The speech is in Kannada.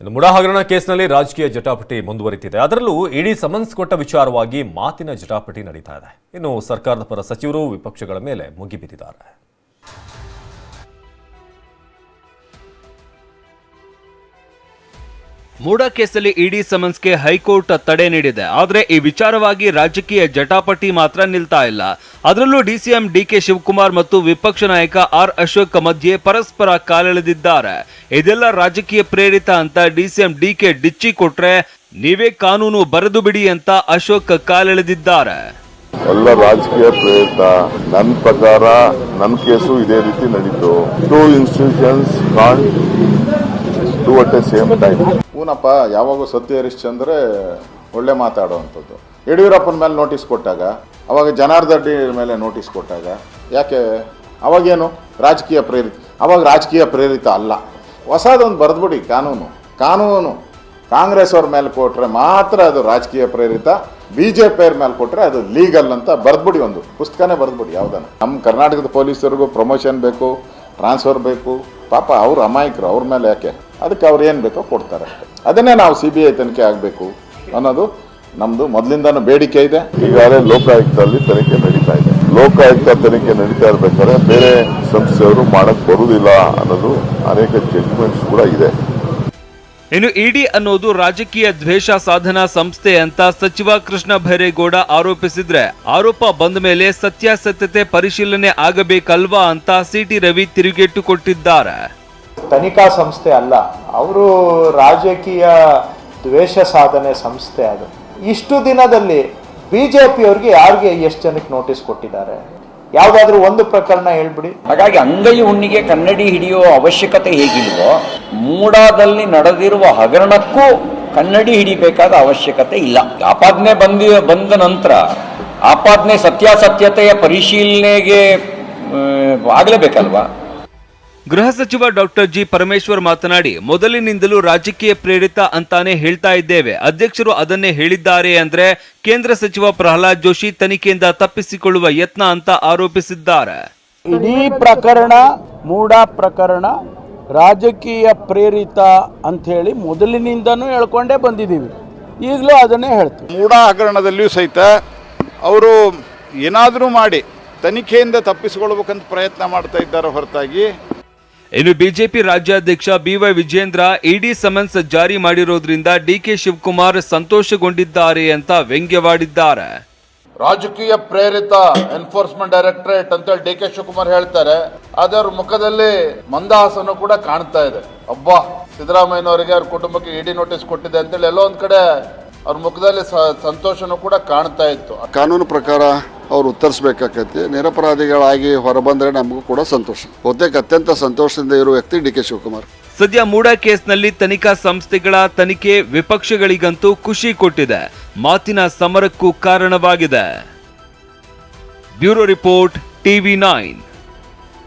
ಇನ್ನು ಮುಡಾ ಹಗರಣ ಕೇಸ್ನಲ್ಲಿ ರಾಜಕೀಯ ಜಟಾಪಟಿ ಮುಂದುವರಿತಿದೆ. ಅದರಲ್ಲೂ ಇಡೀ ಸಮನ್ಸ್ ಕೊಟ್ಟ ವಿಚಾರವಾಗಿ ಮಾತಿನ ಜಟಾಪಟಿ ನಡೀತಾ ಇದೆ. ಇನ್ನು ಸರ್ಕಾರದ ಪರ ಸಚಿವರು ವಿಪಕ್ಷಗಳ ಮೇಲೆ ಮುಗಿಬಿದ್ದಿದ್ದಾರೆ ಮೂಡ ಕೇಸಲ್ಲಿ ಇಡಿ ಸಮನ್ಸ್ಗೆ ಹೈಕೋರ್ಟ್ ತಡೆ ನೀಡಿದೆ. ಆದರೆ ಈ ವಿಚಾರವಾಗಿ ರಾಜಕೀಯ ಜಟಾಪಟಿ ಮಾತ್ರ ನಿಲ್ತಾ ಇಲ್ಲ. ಅದರಲ್ಲೂ ಡಿಸಿಎಂ ಡಿಕೆ ಶಿವಕುಮಾರ್ ಮತ್ತು ವಿಪಕ್ಷ ನಾಯಕ ಆರ್ ಅಶೋಕ್ ಮಧ್ಯೆ ಪರಸ್ಪರ ಕಾಲೆಳೆದಿದ್ದಾರೆ. ಇದೆಲ್ಲ ರಾಜಕೀಯ ಪ್ರೇರಿತ ಅಂತ ಡಿಸಿಎಂ ಡಿಕೆ ಡಿಚ್ಚಿ ಕೊಟ್ರೆ ನೀವೇ ಕಾನೂನು ಬರೆದು ಬಿಡಿ ಅಂತ ಅಶೋಕ್ ಕಾಲೆಳೆದಿದ್ದಾರೆ. ಎಲ್ಲ ರಾಜಕೀಯ ಪ್ರೇರಿತ. ನನ್ನ ಪ್ರಕಾರ ನನ್ನ ಕೇಸು ಇದೇ ರೀತಿ ನಡೀತು. ಟೂ ಇನ್ಸ್ಟಿಟ್ಯೂಷನ್ಸ್ ಸೇಮ್ ಟೈಮ್ ಹೂನಪ್ಪ, ಯಾವಾಗೂ ಸತ್ಯ ಹರಿಶ್ಚಂದ್ರೆ ಒಳ್ಳೆ ಮಾತಾಡುವಂಥದ್ದು. ಯಡಿಯೂರಪ್ಪನ ಮೇಲೆ ನೋಟಿಸ್ ಕೊಟ್ಟಾಗ, ಅವಾಗ ಜನಾರ್ದಡ್ಡಿ ಮೇಲೆ ನೋಟಿಸ್ ಕೊಟ್ಟಾಗ, ಯಾಕೆ? ಅವಾಗೇನು? ರಾಜಕೀಯ ಪ್ರೇರಿತ ಅವಾಗ ರಾಜಕೀಯ ಪ್ರೇರಿತ ಅಲ್ಲ. ಹೊಸದೊಂದು ಬರೆದ್ಬಿಡಿ, ಕಾನೂನು. ಕಾನೂನು. ಕಾಂಗ್ರೆಸ್ ಅವ್ರ ಮೇಲೆ ಕೊಟ್ಟರೆ ಮಾತ್ರ ಅದು ರಾಜಕೀಯ ಪ್ರೇರಿತ ಬಿ ಜೆ ಪಿ ಅವ್ರ ಮೇಲೆ ಕೊಟ್ಟರೆ ಅದು ಲೀಗಲ್ ಅಂತ ಬರೆದ್ಬಿಡಿ ಒಂದು. ಪುಸ್ತಕನೇ ಬರೆದ್ಬಿಡಿ, ಯಾವುದನ್ನು. ನಮ್ಮ ಕರ್ನಾಟಕದ ಪೊಲೀಸರಿಗೂ ಪ್ರಮೋಷನ್ ಬೇಕು ಟ್ರಾನ್ಸ್ಫರ್ ಬೇಕು. ಪಾಪ ಅವರು ಅಮಾಯಕರು, ಅವ್ರ ಮೇಲೆ ಯಾಕೆ? ಅದಕ್ಕೆ ಅವ್ರು ಏನು ಬೇಕೋ ಕೊಡ್ತಾರೆ ಅಷ್ಟೇ. ಅದನ್ನೇ ನಾವು ಸಿ ಬಿ ಐ ತನಿಖೆ ಆಗಬೇಕು ಅನ್ನೋದು ನಮ್ಮದು ಮೊದಲಿಂದನೂ ಬೇಡಿಕೆ ಇದೆ. ಈಗಾಗಲೇ ಲೋಕಾಯುಕ್ತದಲ್ಲಿ ತನಿಖೆ ನಡೀತಾ ಇದೆ. ಲೋಕಾಯುಕ್ತ ತನಿಖೆ ನಡೀತಾ ಇರಬೇಕಾದ್ರೆ ಬೇರೆ ಸಂಸ್ಥೆಯವರು ಮಾಡಕ್ ಬರುವುದಿಲ್ಲ ಅನ್ನೋದು ಅನೇಕ ಜಡ್ಜ್ಮೆಂಟ್ಸ್ ಕೂಡ ಇದೆ. ಇನ್ನು ಇಡಿ ಅನ್ನೋದು ರಾಜಕೀಯ ದ್ವೇಷ ಸಾಧನಾ ಸಂಸ್ಥೆ ಅಂತ ಸಚಿವ ಕೃಷ್ಣ ಭೈರೇಗೌಡ ಆರೋಪಿಸಿದ್ರೆ ಆರೋಪ ಬಂದ ಮೇಲೆ ಸತ್ಯಾಸತ್ಯತೆ ಪರಿಶೀಲನೆ ಆಗಬೇಕಲ್ವಾ ಅಂತ ಸಿಟಿ ರವಿ ತಿರುಗೇಟು ಕೊಟ್ಟಿದ್ದಾರೆ. ತನಿಖಾ ಸಂಸ್ಥೆ ಅಲ್ಲ, ಅವರು ರಾಜಕೀಯ ದ್ವೇಷ ಸಾಧನೆ ಸಂಸ್ಥೆ ಅದು. ಇಷ್ಟು ದಿನದಲ್ಲಿ ಬಿ ಜೆ ಪಿಯವ್ರಿಗೆ ಯಾರಿಗೆ ಎಷ್ಟು ಜನಕ್ಕೆ ನೋಟಿಸ್ ಕೊಟ್ಟಿದ್ದಾರೆ? ಯಾವುದಾದ್ರೂ ಒಂದು ಪ್ರಕರಣ ಹೇಳ್ಬಿಡಿ. ಹಾಗಾಗಿ ಅಂಗೈ ಹುಣ್ಣಿಗೆ ಕನ್ನಡಿ ಹಿಡಿಯುವ ಅವಶ್ಯಕತೆ ಹೇಗಿಲ್ವೋ, ಮೂಡಾದಲ್ಲಿ ನಡೆದಿರುವ ಹಗರಣಕ್ಕೂ ಕನ್ನಡಿ ಹಿಡಿಬೇಕಾದ ಅವಶ್ಯಕತೆ ಇಲ್ಲ. ಆಪಾದನೆ ಬಂದಿ, ಬಂದ ನಂತರ ಆಪಾದನೆ ಸತ್ಯಾಸತ್ಯತೆಯ ಪರಿಶೀಲನೆಗೆ ಆಗಲೇಬೇಕಲ್ವಾ? ಗೃಹ ಸಚಿವ ಡಾಕ್ಟರ್ ಜಿ ಪರಮೇಶ್ವರ್ ಮಾತನಾಡಿ ಮೊದಲಿನಿಂದಲೂ ರಾಜಕೀಯ ಪ್ರೇರಿತ ಅಂತಾನೆ ಹೇಳ್ತಾ ಇದ್ದೇವೆ. ಅಧ್ಯಕ್ಷರು ಅದನ್ನೇ ಹೇಳಿದ್ದಾರೆ ಅಂದ್ರೆ ಕೇಂದ್ರ ಸಚಿವ ಪ್ರಹ್ಲಾದ್ ಜೋಶಿ ತನಿಖೆಯಿಂದ ತಪ್ಪಿಸಿಕೊಳ್ಳುವ ಯತ್ನ ಅಂತ ಆರೋಪಿಸಿದ್ದಾರೆ. ಇಡೀ ಪ್ರಕರಣ ಮೂಡ ಪ್ರಕರಣ ರಾಜಕೀಯ ಪ್ರೇರಿತ ಅಂತ ಹೇಳಿ ಮೊದಲಿನಿಂದನೂ ಹೇಳ್ಕೊಂಡೇ ಬಂದಿದ್ದೀವಿ. ಈಗಲೂ ಅದನ್ನೇ ಹೇಳ್ತೀವಿ. ಮೂಡ ಹಗರಣದಲ್ಲಿಯೂ ಸಹಿತ ಅವರು ಏನಾದರೂ ಮಾಡಿ ತನಿಖೆಯಿಂದ ತಪ್ಪಿಸಿಕೊಳ್ಬೇಕಂತ ಪ್ರಯತ್ನ ಮಾಡ್ತಾ ಇದ್ದಾರೆ ಹೊರತಾಗಿ. ಇನ್ನು ಬಿಜೆಪಿ ರಾಜ್ಯಾಧ್ಯಕ್ಷ ಬಿವೈ ವಿಜೇಂದ್ರ ಇಡಿ ಸಮನ್ಸ್ ಜಾರಿ ಮಾಡಿರೋದ್ರಿಂದ ಡಿಕೆ ಶಿವಕುಮಾರ್ ಸಂತೋಷಗೊಂಡಿದ್ದಾರೆ ಅಂತ ವ್ಯಂಗ್ಯವಾಡಿದ್ದಾರೆ. ರಾಜಕೀಯ ಪ್ರೇರಿತ ಎನ್ಫೋರ್ಸ್ಮೆಂಟ್ ಡೈರೆಕ್ಟರೇಟ್ ಅಂತೇಳಿ ಡಿ ಕೆ ಶಿವಕುಮಾರ್ ಹೇಳ್ತಾರೆ. ಆದ್ರೆ ಅವ್ರ ಮುಖದಲ್ಲಿ ಮಂದಹಾಸನು ಕೂಡ ಕಾಣ್ತಾ ಇದೆ. ಅಬ್ಬಾ ಸಿದ್ದರಾಮಯ್ಯನವರಿಗೆ ಅವ್ರ ಕುಟುಂಬಕ್ಕೆ ಇಡಿ ನೋಟಿಸ್ ಕೊಟ್ಟಿದೆ ಅಂತೇಳಿ ಎಲ್ಲೋ ಒಂದ್ ಕಡೆ ಅವ್ರ ಮುಖದಲ್ಲಿ ಸ- ಸಂತೋಷನೂ ಕೂಡ ಕಾಣ್ತಾ ಇತ್ತು. ಕಾನೂನು ಪ್ರಕಾರ ಅವ್ರು ಉತ್ತರಿಸಬೇಕಾಗತ್ತೆ. ನಿರಪರಾಧಿಗಳಾಗಿ ಹೊರಬಂದರೆ ನಮಗೂ ಕೂಡ ಸಂತೋಷ. ಬಹುತೇಕ ಅತ್ಯಂತ ಸಂತೋಷದಿಂದ ಇರುವ ವ್ಯಕ್ತಿ ಡಿ ಕೆ ಶಿವಕುಮಾರ್. ಸದ್ಯ ಮೂಡ ಕೇಸ್ನಲ್ಲಿ ತನಿಖಾ ಸಂಸ್ಥೆಗಳ ತನಿಖೆ ವಿಪಕ್ಷಗಳಿಗಂತೂ ಖುಷಿ ಕೊಟ್ಟಿದೆ. ಮಾತಿನ ಸಮರಕ್ಕೂ ಕಾರಣವಾಗಿದೆ. Bureau report, TV nine.